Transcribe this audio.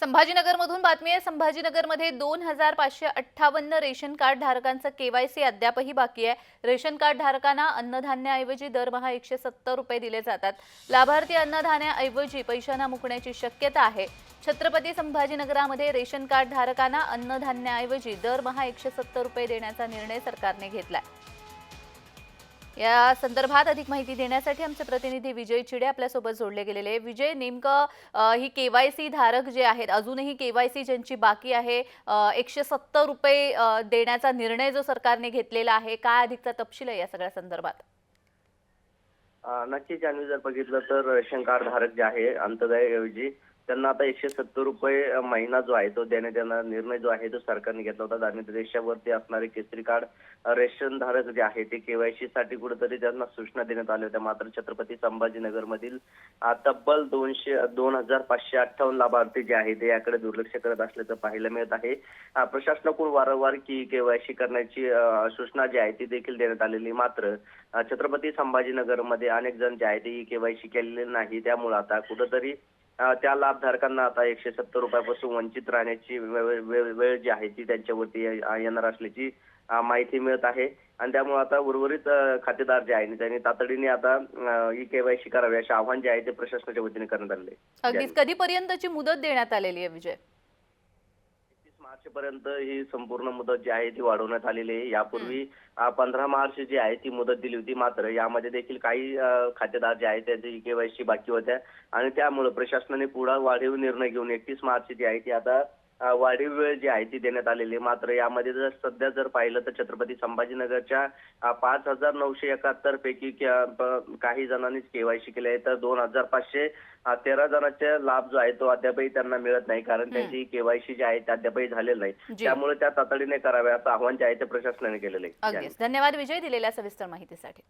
संभाजीनगरमधून बातमी आहे. संभाजीनगरमध्ये दोन हजार पाचशे अठ्ठावन्न रेशन कार्ड धारकांचं केवायसी अद्यापही बाकी आहे. रेशन कार्ड धारकांना अन्नधान्याऐवजी दरमहा एकशे सत्तर रुपये दिले जातात. लाभार्थी अन्नधान्याऐवजी पैशांना मुकण्याची शक्यता आहे. छत्रपती संभाजीनगरामध्ये रेशन कार्ड धारकांना अन्नधान्याऐवजी दरमहा एकशे सत्तर रुपये देण्याचा निर्णय सरकारने घेतलाय. या संदर्भात अधिक माहिती देण्यासाठी आमचे प्रतिनिधी विजय चिडे आपल्यासोबत जोडले गेलेले विजय नेमकं ही केवायसी धारक जे आहेत अजूनही केवायसी ज्यांची बाकी आहे एकशे सत्तर रुपये देण्याचा निर्णय जो सरकारने घेतलेला आहे काय अधिकचा तपशील आहे या सगळ्या संदर्भात? नक्कीच आम्ही जर बघितलं तर शंकार धारक जे आहे अंत्योदयाऐवजी त्यांना आता एकशे सत्तर रुपये महिना जो आहे तो देण्यात येणार निर्णय जो आहे तो सरकारने घेतला होता. दारिद्र्य रेषावरती असणारे केसरी कार्ड रेशन धारक जे आहे ते केवायसी साठी कुठेतरी त्यांना सूचना देण्यात आल्या होत्या. मात्र छत्रपती संभाजीनगर मधील तब्बल दोनशे दोन हजार पाचशे अठ्ठावन्न लाभार्थी जे आहे ते याकडे दुर्लक्ष करत असल्याचं पाहायला मिळत आहे. प्रशासनाकडून वारंवार की केवायसी करण्याची सूचना जी आहे ती देखील देण्यात आलेली. मात्र छत्रपती छत्रपती संभाजीनगरमध्ये अनेक जण जे आहे ते केवायसी केलेले नाही. त्यामुळे आता कुठंतरी त्या लाभधारकांना आता एकशे सत्तर रुपयापासून वंचित राहण्याची वेळ जी आहे ती त्यांच्यावरती येणार असल्याची माहिती मिळत आहे. आणि त्यामुळे आता उर्वरित खातेदार जे आहे त्यांनी तातडीने आता ई केवायसी करावी असे आव्हान जे आहे ते प्रशासनाच्या वतीने करण्यात आले अगदीच. कधीपर्यंतची मुदत देण्यात आलेली आहे विजय? मार्च पर्यंत ही संपूर्ण मुदत जी आहे ती वाढवण्यात आलेली आहे. यापूर्वी पंधरा मार्च जी आहे ती मुदत दिली होती. मात्र यामध्ये देखील काही खातेदार जे आहेत त्यांची केवायसी बाकी होत्या. आणि त्यामुळे प्रशासनाने पुढा वाढीव निर्णय घेऊन एकतीस मार्च जी आहे ती आता वाढीव वेळ जी आहे ती देण्यात आलेली आहे. मात्र यामध्ये जर सध्या जर पाहिलं तर छत्रपती संभाजीनगरच्या पाच हजार नऊशे एकाहत्तर पैकी काही जणांनीच केवायसी केली आहे तर दोन हजार पाचशे तेरा जणांचा लाभ जो आहे तो अद्यापही त्यांना मिळत नाही. कारण त्यांची केवायसी जी आहे ते अद्यापही झालेलं नाही. त्यामुळे त्या तातडीने कराव्या असं आवाहन जे आहे ते प्रशासनाने केलेलं आहे. धन्यवाद. विजय दिलेल्या सविस्तर माहितीसाठी.